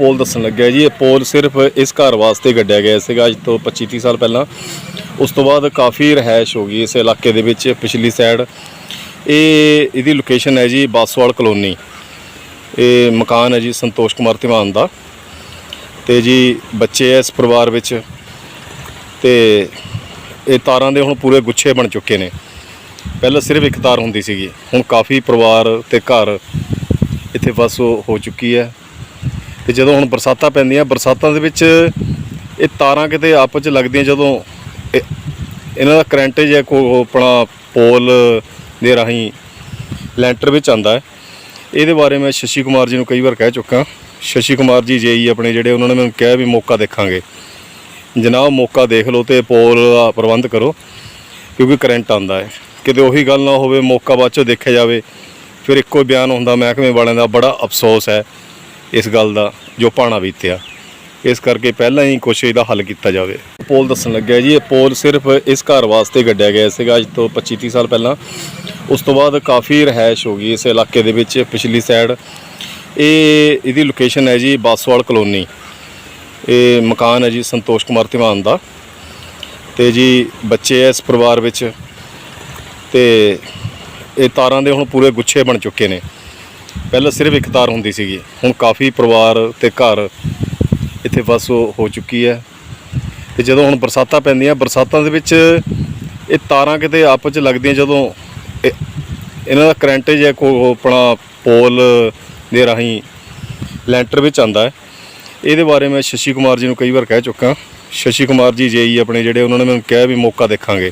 ਪੋਲ ਦੱਸਣ ਲੱਗਿਆ ਜੀ, ਇਹ ਪੋਲ ਸਿਰਫ ਇਸ ਘਰ ਵਾਸਤੇ ਗੱਡਿਆ ਗਿਆ ਸੀਗਾ ਅੱਜ ਤੋਂ 25 30 ਸਾਲ ਪਹਿਲਾਂ। ਉਸ ਤੋਂ ਬਾਅਦ ਕਾਫੀ ਰਹਿائش ਹੋ ਗਈ ਇਸ ਇਲਾਕੇ ਦੇ ਵਿੱਚ, ਪਿਛਲੀ ਸਾਈਡ ਇਹ ਇਹਦੀ ਲੋਕੇਸ਼ਨ ਹੈ ਜੀ ਬਾਸਵਾਲ ਕਲੋਨੀ। ਇਹ ਮਕਾਨ ਹੈ ਜੀ ਸੰਤੋਸ਼ ਕੁਮਾਰ ਧਿਮਾਨ ਦਾ। ਤੇ ਜੀ ਬੱਚੇ ਐ ਇਸ ਪਰਿਵਾਰ ਵਿੱਚ। ਤੇ ਇਹ ਤਾਰਾਂ ਦੇ ਹੁਣ ਪੂਰੇ ਗੁੱਛੇ ਬਣ ਚੁੱਕੇ ਨੇ। ਪਹਿਲਾਂ ਸਿਰਫ ਇੱਕ ਤਾਰ ਹੁੰਦੀ ਸੀਗੀ, ਹੁਣ ਕਾਫੀ ਪਰਿਵਾਰ ਤੇ ਘਰ ਇੱਥੇ ਵਸ ਹੋ ਚੁੱਕੀ ਹੈ। ਤੇ ਜਦੋਂ ਹੁਣ ਬਰਸਾਤਾਂ ਪੈਂਦੀਆਂ, ਬਰਸਾਤਾਂ ਦੇ ਵਿੱਚ ਇਹ ਤਾਰਾਂ ਕਿਤੇ ਆਪਸ ਚ ਲੱਗਦੀਆਂ ਜਦੋਂ ਇਹ- ਇਹਨਾਂ ਦਾ ਕਰੰਟ ਜੇ ਕੋ ਆਪਣਾ ਪੋਲ ਦੇ ਰਾਹੀਂ ਲੈਂਟਰ ਵਿੱਚ ਆਂਦਾ ਹੈ। ਇਹਦੇ ਬਾਰੇ ਮੈਂ ਸ਼ਸ਼ੀ ਕੁਮਾਰ ਜੀ ਨੂੰ ਕਈ ਵਾਰ ਕਹਿ ਚੁੱਕਾ। ਸ਼ਸ਼ੀ ਕੁਮਾਰ ਜੀ ਜੇਈ ਆਪਣੇ ਜਿਹੜੇ ਉਹਨਾਂ ਨੇ ਮੈਨੂੰ ਕਿਹਾ ਵੀ ਮੌਕਾ ਦੇਖਾਂਗੇ। ਜਨਾਬ ਮੌਕਾ ਦੇਖ ਲਓ ਤੇ ਪੋਲ ਦਾ ਪ੍ਰਬੰਧ ਕਰੋ, ਕਿਉਂਕਿ ਕਰੰਟ ਆਂਦਾ ਹੈ। ਕਿਤੇ ਉਹੀ ਗੱਲ ਨਾ ਹੋਵੇ, ਮੌਕਾ ਬਾਅਦ ਚੋਂ ਦੇਖਿਆ ਜਾਵੇ, ਫਿਰ ਇੱਕੋ ਹੀ ਬਿਆਨ ਹੁੰਦਾ ਮਹਿਕਮੇ ਵਾਲਿਆਂ ਦਾ, ਬੜਾ ਅਫਸੋਸ ਹੈ। ਇਸ ਗੱਲ ਦਾ ਜੋ ਪਾਣਾ ਬੀਤਿਆ। ਇਸ ਕਰਕੇ ਪਹਿਲਾਂ ਹੀ ਕੁਛ ਇਹਦਾ ਹੱਲ ਕੀਤਾ ਜਾਵੇ। ਪੋਲ ਦੱਸਣ ਲੱਗਿਆ ਜੀ, ਇਹ ਪੋਲ ਸਿਰਫ ਇਸ ਘਰ ਵਾਸਤੇ ਗੱਡਿਆ ਗਿਆ ਸੀਗਾ, ਅੱਜ ਤੋਂ 25 30 ਸਾਲ ਪਹਿਲਾਂ। ਉਸ ਤੋਂ ਬਾਅਦ ਕਾਫੀ ਰਹਿائش ਹੋ ਗਈ ਇਸ ਇਲਾਕੇ ਦੇ ਵਿੱਚ, ਪਿਛਲੀ ਸਾਈਡ ਇਹ ਇਹਦੀ ਲੋਕੇਸ਼ਨ ਹੈ ਜੀ ਬਾਸਵਾਲ ਕਲੋਨੀ। ਇਹ ਮਕਾਨ ਹੈ ਜੀ ਸੰਤੋਸ਼ ਕੁਮਾਰ ਧਿਮਾਨ ਦਾ। ਤੇ ਜੀ ਬੱਚੇ ਐ ਇਸ ਪਰਿਵਾਰ ਵਿੱਚ। ਤੇ ਇਹ ਤਾਰਾਂ ਦੇ ਹੁਣ ਪੂਰੇ ਗੁੱਛੇ ਬਣ ਚੁੱਕੇ ਨੇ। ਪਹਿਲਾਂ ਸਿਰਫ ਇੱਕ ਤਾਰ ਹੁੰਦੀ ਸੀਗੀ। ਹੁਣ ਕਾਫੀ ਪਰਿਵਾਰ ਤੇ ਘਰ ਇੱਥੇ ਬਸ ਹੋ ਚੁੱਕੀ ਹੈ। ਤੇ ਜਦੋਂ ਹੁਣ ਬਰਸਾਤਾਂ ਪੈਂਦੀਆਂ, ਬਰਸਾਤਾਂ ਦੇ ਵਿੱਚ ਇਹ ਤਾਰਾਂ ਕਿਤੇ ਆਪਸ ਚ ਲੱਗਦੀਆਂ ਜਦੋਂ ਇਹ- ਇਹਨਾਂ ਦਾ ਕਰੰਟ ਜੇ ਕੋ ਆਪਣਾ ਪੋਲ ਦੇ ਰਾਹੀਂ ਲੈਂਟਰ ਵਿੱਚ ਆਂਦਾ ਹੈ। ਇਹਦੇ ਬਾਰੇ ਮੈਂ ਸ਼ਸ਼ੀ ਕੁਮਾਰ ਜੀ ਨੂੰ ਕਈ ਵਾਰ ਕਹਿ ਚੁੱਕਾ। ਸ਼ਸ਼ੀ ਕੁਮਾਰ ਜੀ ਜੇਈ ਆਪਣੇ ਜਿਹੜੇ ਉਹਨਾਂ ਨੇ ਮੈਨੂੰ ਕਿਹਾ ਵੀ ਮੌਕਾ ਦੇਖਾਂਗੇ।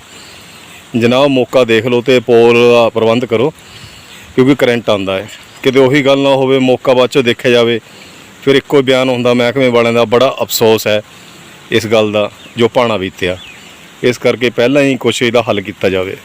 ਜਨਾਬ ਮੌਕਾ ਦੇਖ ਲਓ ਤੇ ਪੋਲ ਦਾ ਪ੍ਰਬੰਧ ਕਰੋ, ਕਿਉਂਕਿ ਕਰੰਟ ਆਂਦਾ ਹੈ। ਕਿਤੇ ਉਹੀ ਗੱਲ ਨਾ ਹੋਵੇ, ਮੌਕਾ ਬਾਅਦ ਚੋਂ ਦੇਖਿਆ ਜਾਵੇ, ਫਿਰ ਇੱਕੋ ਹੀ ਬਿਆਨ ਹੁੰਦਾ ਮਹਿਕਮੇ ਵਾਲਿਆਂ ਦਾ, ਬੜਾ ਅਫਸੋਸ ਹੈ ਇਸ ਗੱਲ ਦਾ ਜੋ ਪਾਣਾ ਬੀਤਿਆ। ਇਸ ਕਰਕੇ ਪਹਿਲਾਂ ਹੀ ਕੁਛ ਇਹਦਾ ਹੱਲ ਕੀਤਾ ਜਾਵੇ।